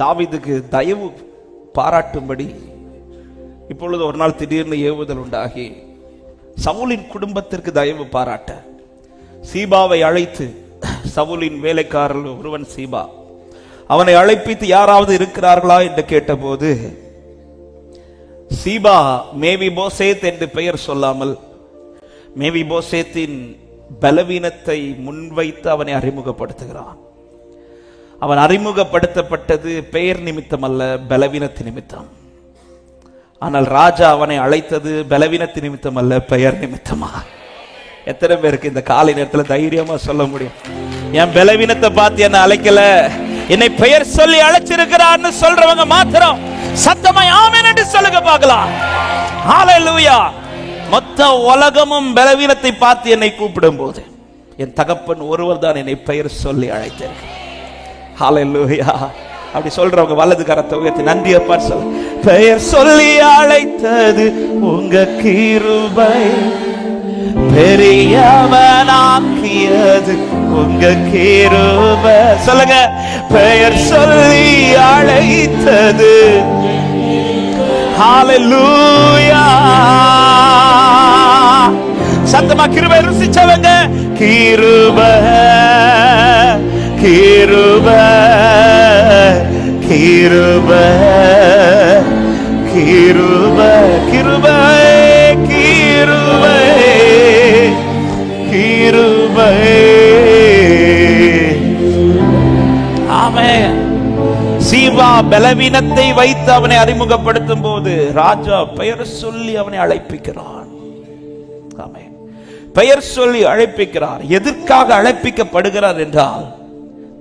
தாவிதுக்கு தயவு பாராட்டும்படி இப்பொழுது ஒரு நாள் திடீர்னு ஏவுதல் உண்டாகி சவுலின் குடும்பத்திற்கு தயவு பாராட்ட சீபாவை அழைத்து சவுலின் வேலைக்காரர் ஒருவன் சீபா அவனை அழைப்பித்து யாராவது இருக்கிறார்களா என்று கேட்டபோது சீபா மேவி போசேத் என்று பெயர் சொல்லாமல் மேவி போசேத்தின் பலவீனத்தை முன்வைத்து அவனை அறிமுகப்படுத்துகிறான். அவன் அறிமுகப்படுத்தப்பட்டது பெயர் நிமித்தம் அல்ல பலவீனத்து நிமித்தம். ஆனால் ராஜா அவனை அழைத்தது பலவீனத்து நிமித்தம் அல்ல பெயர் நிமித்தமா? எத்தனை பேருக்கு இந்த காலை நேரத்தில் தைரியமா சொல்ல முடியும்? என் பலவீனத்தை பார்த்து என்ன அழைக்கல. என்னை பெயர் சொல்லி அழைச்சிருக்கிறான்னு சொல்றவங்க மாத்திரம் சத்தமாய் ஆமென் என்று சொல்லுங்க பார்க்கலாம். ஹalleluya மொத்த உலகமும் பலவீனத்தை பார்த்து என்னை கூப்பிடும் போது என் தகப்பன் ஒருவர் தான் என்னை பெயர் சொல்லி அழைத்திருக்கிறார். ஹalleluya. அப்படி சொல்றவங்க வலது கரத்தை உயர்த்தி நன்றி அப்பா சொல்ல பெயர் சொல்லி அழைத்தது உங்க கிருபை. பெரியவனாக்கியது உங்க கிருபை. சொல்லுங்க. பெயர் சொல்லி அழைத்தது. சத்தமா கிருபை ருசிச்சவங்க. கிருபை கிருப கிருப கிருபை கிருபை கிருபை ஆமே. சீவா பலவீனத்தை வைத்து அவனை அறிமுகப்படுத்தும் போது ராஜா பெயர் சொல்லி அவனை அழைப்பிக்கிறான். பெயர் சொல்லி அழைப்பிக்கிறார். எதற்காக அழைப்பிக்கப்படுகிறார் என்றால்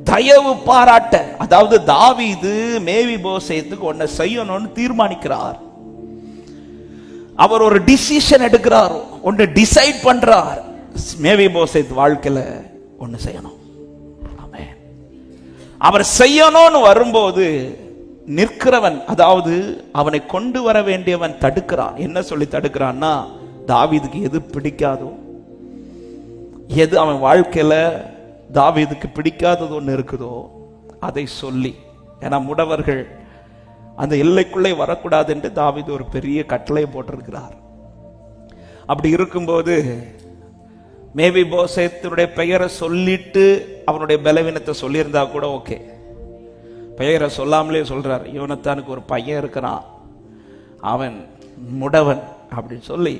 தயவு பாராட்ட. அதாவது தாவிது மேவி போசேத்துக்கு ஒன்ன செய்யணும்னு தீர்மானிக்கிறார். அவர் ஒரு டிசிஷன் எடுக்கிறார். ஒன்று டிசைட் பண்றார். மேவி போசேத் வாழ்க்கையில ஒன்னு செய்யணும். அவர் செய்யணும்னு வரும்போது நிற்கிறவன் அதாவது அவனை கொண்டு வர வேண்டியவன் தடுக்கிறான். என்ன சொல்லி தடுக்கிறான்னா தாவீதுக்கு எது பிடிக்காதோ எது அவன் வாழ்க்கையில தாவீதுக்கு பிடிக்காதது ஒன்று இருக்குதோ அதை சொல்லி. ஏன்னா முடவர்கள் அந்த எல்லைக்குள்ளே வரக்கூடாது என்று தாவீது ஒரு பெரிய கட்டளை போட்டிருக்கிறார். அப்படி இருக்கும்போது மேபி போசேத்தினுடைய பெயரை சொல்லிட்டு அவனுடைய பலவீனத்தை சொல்லியிருந்தா கூட ஓகே. பெயரை சொல்லாமலே சொல்றார் யோனத்தானுக்கு ஒரு பையன் இருக்கிறான் அவன் முடவன் அப்படின்னு சொல்லி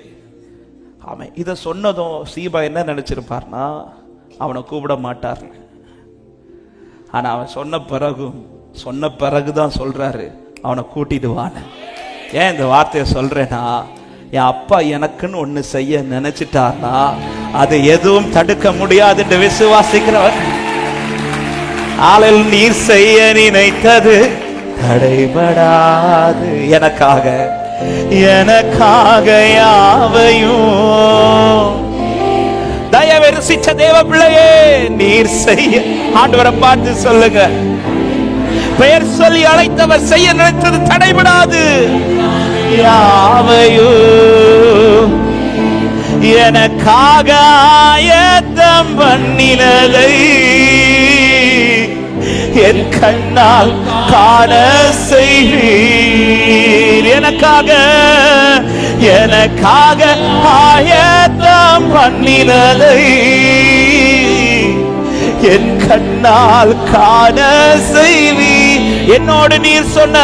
அவன் இதை சொன்னதும் சீபா என்ன நினைச்சிருப்பார்னா அவனை கூப்பிட மாட்டார். ஆனா அவன் சொன்ன பிறகும் சொன்ன பிறகுதான் சொல்றாரு அவனை கூட்டிட்டு வான்னு. ஏன் இந்த வார்த்தையை சொல்றேன்னா என் அப்பா எனக்குன்னு ஒண்ணு செய்ய நினைச்சிட்டார்னா அது எதுவும் தடுக்க முடியாது என்று விசுவாசிக்கிறவர். ஆளில் நீர் செய்ய நினைத்தது தடைபடாது. எனக்காக எனக்காக யாவையும் தயவு ருசிச்ச தேவ பிள்ளையே நீர் செய்ய. ஆண்டவரை பார்த்து சொல்லுங்க. பெயர் சொல்லி அழைத்தவர் செய்ய நினைத்தது தடைபடாது. யாவையும் எனக்காக ஆயத்தம் பண்ணினதை என் கண்ணால் காண செய்வீர். எனக்காக எனக்காக ஆயத்தம் பண்ணினதை என் கண்ணால் காண செய்வி. என்னோடு நீர் சொன்ன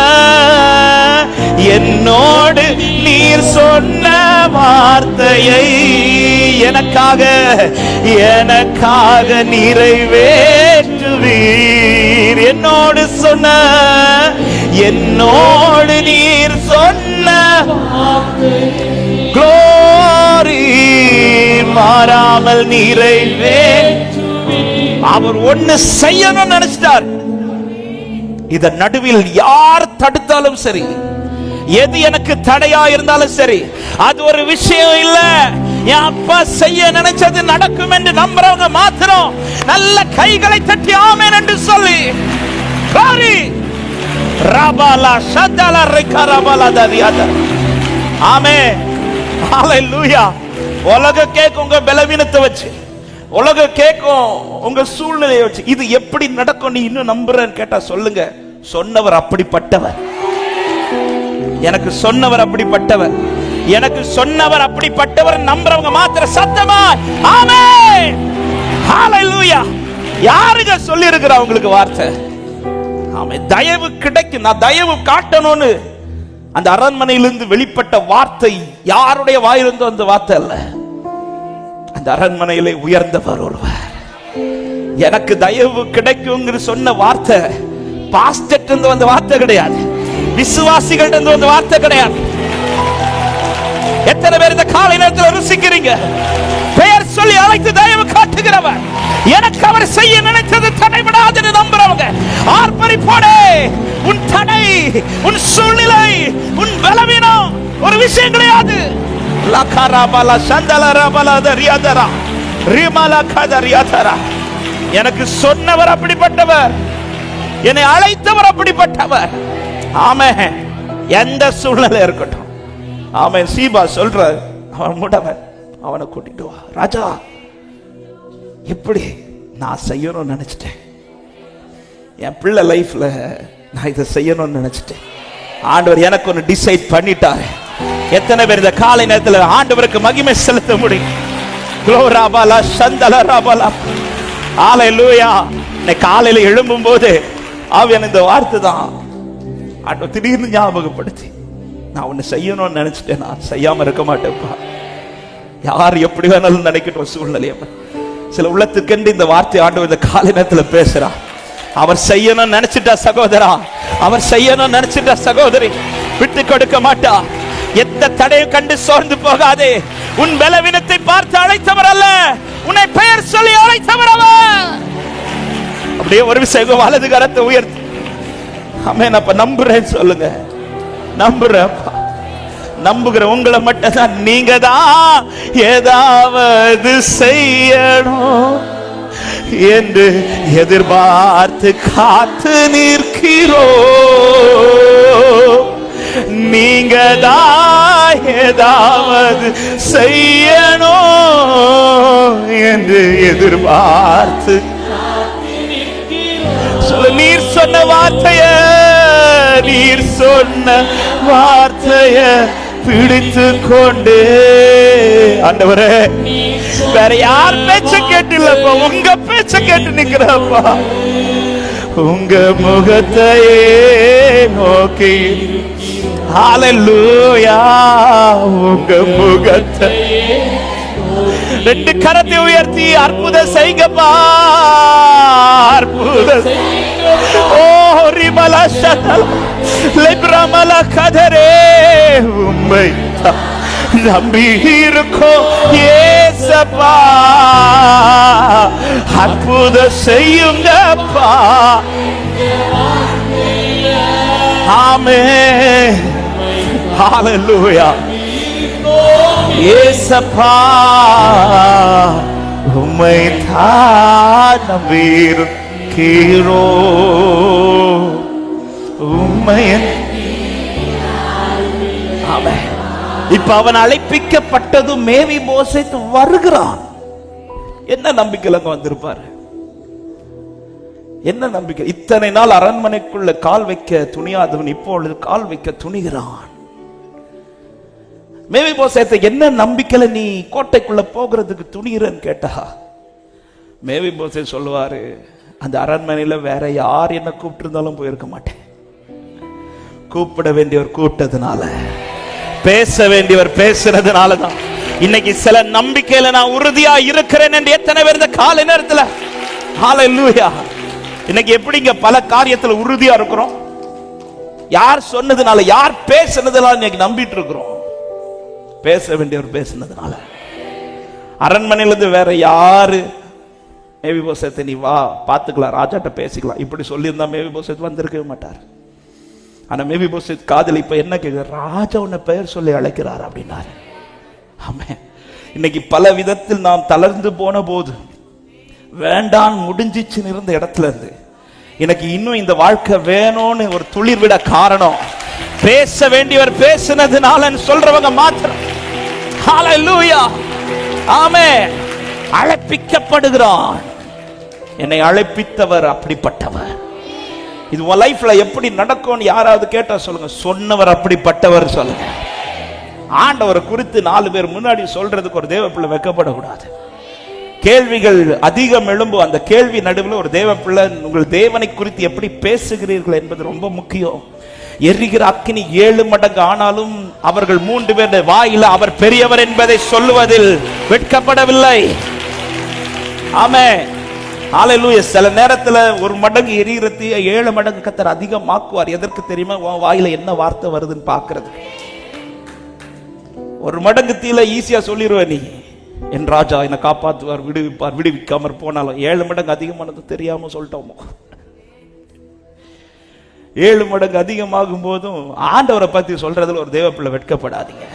என்னோடு நீர் சொன்ன வார்த்தையை எனக்காக எனக்காக நிறைவேற்றுவீர். என்னோடு சொன்ன என்னோடு நீர் சொன்ன குளோரி மாறாமல் நிறைவே அவர் ஒண்ணு செய்யணும்னு நினைச்சிட்டார். இத நடுவில் யார் தடுத்தாலும் சரி எது எனக்கு தடையா இருந்தாலும் சரி அது ஒரு விஷயம் இல்ல. என் அப்பா செய்ய நினைச்சது நடக்கும் என்று நம்புறவங்க மாத்திரம் நல்ல கைகளை தட்டி ஆமேன் என்று சொல்லி ரபாலா ஆமே ஹalleluya உலக கேக்கும் உங்க பலவீனத்தை வச்சு உலக கேக்கும் உங்க சூழ்நிலையை வச்சு இது எப்படி நடக்கும் நீ இன்னும் நம்புறன்னு கேட்டா சொல்லுங்க. சொன்னவர் அப்படிப்பட்டவர். எனக்கு சொன்னவர் அப்படிப்பட்டவர். எனக்கு சொன்னவர் அப்படிப்பட்டவர் நம்புறவங்க மாத்திர சத்தமா? ஆமே ஹalleluya யாருங்க சொல்லி உங்களுக்கு வார்த்தை? ஆமே தயவு கிடைக்கும் நான் தயவு காட்டணும்னு அந்த அரண்மனையிலிருந்து வெளிப்பட்ட வார்த்தை யாருடைய வாயிலிருந்து வந்த வார்த்தை அல்ல. அந்த அரண்மனையிலே உயர்ந்தவர் ஒருவர். எனக்கு தயவு கிடைக்குங்கிற சொன்ன வார்த்தை பாஸ்டர் இருந்து வந்த வார்த்தை கிடையாது. விசுவாசிகள் இருந்து வந்த வார்த்தை கிடையாது. எத்தனை பேர் இந்த காலை நேரத்தில் ருசிக்கிறீங்க? பெயர் சொல்லி அழைத்து காட்டுகிறவர் எனக்கு அவர் செய்ய நினைத்தது தடைபடாது நம்புறவங்க ஆர்ப்பரிப்போடே உன் தடை உன் சூழ்நிலை உன் பலவீனம் ஒரு விஷயம் கிடையாது. லகாராபல சந்தலரபல தரியாதரா ரிமல கதரியாதரா எனக்கு சொன்னவர் அப்படிப்பட்டவர் என்னை அழைத்தவர் அப்படிப்பட்டவர். ஆமே எந்த சூழ்நிலை இருக்கட்டும். ஆமே சீபா சொல்ற அவன் முடவன் அவனை கூட்டிட்டு வா. ராஜா எப்படி நான் செய்யணும்னு நினைச்சிட்டேன். என் பிள்ளை லைஃப்ல நான் இதை செய்யணும்னு நினைச்சிட்டேன். ஆண்டவர் எனக்கு ஒன்று டிசைட் பண்ணிட்டாரு. எத்தனை பேர் இந்த காலை நேரத்தில் ஆண்டவருக்கு மகிமை செலுத்த முடியும்? குளோராபாலா சந்தல ராபாலா ஆலை லூயா இன்னைக்கு காலையில எழும்பும் போது அவன் இந்த வார்த்தை தான். ஆண்டவர் திடீர்னு ஞாபகப்படுத்தி நான் ஒன்று செய்யணும்னு நினைச்சிட்டேன். நான் செய்யாம இருக்க மாட்டேன்ப்பா. யார் எப்படி வேணாலும் நினைக்கட்டும் சூழ்நிலையப்பா சில உள்ளத்துக்கென்று இந்த வார்த்தை ஆண்டவர் இந்த காலை நேரத்தில் பேசுறா. அவர் செய்யணும் நினைச்சிட்டா சகோதரா. அவர் செய்யணும் நினைச்சிட்டா சகோதரி. விட்டு கொடுக்க மாட்டா. எந்த தடையும் கண்டு சோர்ந்து போகாதே. உன் பலவீனத்தை பார்த்து அழைத்தவர் அல்ல. உன்னை பெயர் சொல்லி அழைத்தவர் அவர். அப்படியே ஒரு விஷயம் வலது கரத்தை உயர்த்தி. ஆமென் அப்ப நம்புறேன்னு சொல்லுங்க. நம்புறேன் நம்புகிற உங்களை மட்டும் தான் நீங்க தான் ஏதாவது செய்யணும் என்று எதிர்பார்த்து காத்து நிற்கிறோ. நீங்க தான் ஏதாவது செய்யணும் என்று எதிர்பார்த்து நீர் சொன்ன வார்த்தைய நீர் சொன்ன வார்த்தைய பிடித்து கொண்டு ஆண்டவரே வேற யார் பேச்ச கேட்டு இல்லப்பா உங்க பேச்ச கேட்டு நிக்கிறப்பா உங்க முகத்தையே நோக்கி ஹalleluya உங்க முகத்தையே ரெண்டு கரத்தை உயர்த்தி அற்புத செய்கப்பா அற்புத ஓ ரிமல சதல லிப்ரமல கதரே உம்மை நம்பி இருக்கோம் ஏசப்பா. அற்புத செய்யுங்கப்பா. ஆமே ஹalleluya. ஏசப்பா உம்மை தான் நம்பியிருக்கிறோ உம்மை அவன். இப்ப அவன் அழைப்பிக்கப்பட்டது மேவி மோசைத்து வருகிறான். என்ன நம்பிக்கையில் அங்க வந்திருப்பாரு? என்ன நம்பிக்கை? இத்தனை நாள் அரண்மனைக்குள்ள கால் வைக்க துணியாதவன் இப்பொழுது கால் வைக்க துணிகிறான். மேவி போசேத்தை என்ன நம்பிக்கையில நீ கோட்டைக்குள்ள போகிறதுக்கு துணிகிறன்னு கேட்டா? மேவி போசே சொல்லுவாரு அந்த அரண்மனையில வேற யார் என்ன கூப்பிட்டு இருந்தாலும் போயிருக்க மாட்டேன். கூப்பிட வேண்டியவர் கூப்பிட்டதுனால. பேச வேண்டியவர் பேசுறதுனால தான் இன்னைக்கு சில நம்பிக்கையில நான் உறுதியா இருக்கிறேன் என்று எத்தனை பேர் இந்த காலை நேரத்துல? ஹalleluya இன்னைக்கு எப்படிங்க பல காரியத்துல உறுதியா இருக்கிறோம்? யார் சொன்னதுனால யார் பேசுனதுனால இன்னைக்கு நம்பிட்டு இருக்கிறோம்? பேச வேண்டியவர் பேசினதுனால. அரண்மனையிலேருந்து வேற யாரு மேவி போசத்தை நீ வா பார்த்துக்கலாம் ராஜாட்ட பேசிக்கலாம். இப்படி சொல்லியிருந்தா மேவி போசத் வந்திருக்கவே மாட்டார். ஆனால் மேவி போசத் காதல் இப்போ என்ன கேட்குற ராஜா உன்னை பெயர் சொல்லி அழைக்கிறார் அப்படின்னாரு. ஆமே. இன்னைக்கு பல விதத்தில் நாம் தளர்ந்து போன போது வேண்டான் முடிஞ்சிச்சுன்னு இருந்த இடத்துல இருந்து எனக்கு இன்னும் இந்த வாழ்க்கை வேணும்னு ஒரு துளிர் விட காரணம். பேச வேண்டியவர் பேசினதுனால சொல்றவங்க மாத்திரம். ஹalleluya ஆமே அழைப்பிக்கப்படுகிறான் என்னை அழைப்பித்தவர் அப்படிப்பட்டவர். இது உன் லைஃப்ல எப்படி நடக்கும்னு யாராவது கேட்டா சொல்லுங்க. சொன்னவர் அப்படிப்பட்டவர் சொல்லுங்க. ஆண்டவரை குறித்து நாலு பேர் முன்னாடி சொல்றதுக்கு ஒரு தேவ பிள்ளை கேள்விகள் அதிகம் எழும்பும். அந்த கேள்வி நடுவில் ஒரு தேவ பிள்ளை உங்கள் தேவனை குறித்து எப்படி பேசுகிறீர்கள்? என்பது ரொம்ப முக்கியம். எரிகிற அக்கினி ஏழு மடங்கு ஆனாலும் அவர்கள் மூன்று பேர் வாயில அவர் பெரியவர் என்பதை சொல்லுவதில் வெட்கப்படவில்லை. ஆமே ஆலையிலூய சில நேரத்துல ஒரு மடங்கு எரிகிறதைய ஏழு மடங்கு கத்தர் அதிகமாக்குவார். எதற்கு தெரியுமா? உன் வாயில என்ன வார்த்தை வருதுன்னு பாக்குறது ஒரு மடங்கு தீல ஈஸியா சொல்லிடுவ நீ. என் ராஜா என்னை காப்பாத்துவார் விடுவிப்பார் விடுவிக்காமற் போனாலும் ஏழு மடங்கு அதிகமானது தெரியாம சொல்லிட்டோமோ? ஏழு மடங்கு அதிகமாகும் போதும் ஆண்டவரை பத்தி சொல்றதுல ஒரு தேவ பிள்ளை வெட்கப்படாதீங்க.